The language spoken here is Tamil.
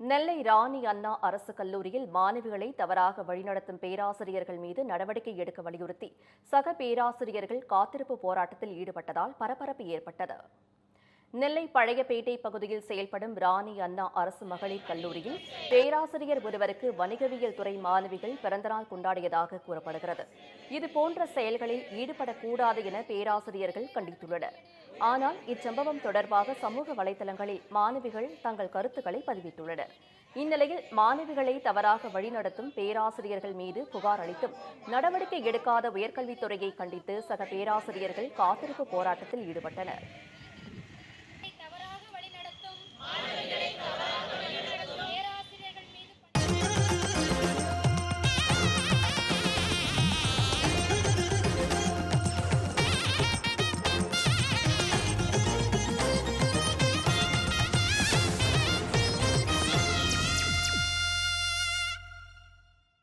நெல்லை ராணி அண்ணா அரசு கல்லூரியில் மாணவிகளை தவறாக வழிநடத்தும் பேராசிரியர்கள் மீது நடவடிக்கை எடுக்க வலியுறுத்தி சக பேராசிரியர்கள் காத்திருப்பு போராட்டத்தில் ஈடுபட்டதால் பரபரப்பு ஏற்பட்டது. நெல்லை பழையபேட்டை பகுதியில் செயல்படும் ராணி அண்ணா அரசு மகளிர் கல்லூரியில் பேராசிரியர் ஒருவருக்கு வணிகவியல் துறை மாணவிகள் பிறந்தநாள் கொண்டாடியதாக கூறப்படுகிறது. இதுபோன்ற செயல்களில் ஈடுபடக்கூடாது என பேராசிரியர்கள் கண்டித்துள்ளனர். ஆனால் இச்சம்பவம் தொடர்பாக சமூக வலைதளங்களில் மாணவிகள் தங்கள் கருத்துக்களை பதிவிட்டுள்ளனர். இந்நிலையில் மாணவிகளை தவறாக வழிநடத்தும் பேராசிரியர்கள் மீது புகார் அளித்தும் நடவடிக்கை எடுக்காத உயர்கல்வித்துறையை கண்டித்து சக பேராசிரியர்கள் காத்திருப்பு போராட்டத்தில் ஈடுபட்டனர்.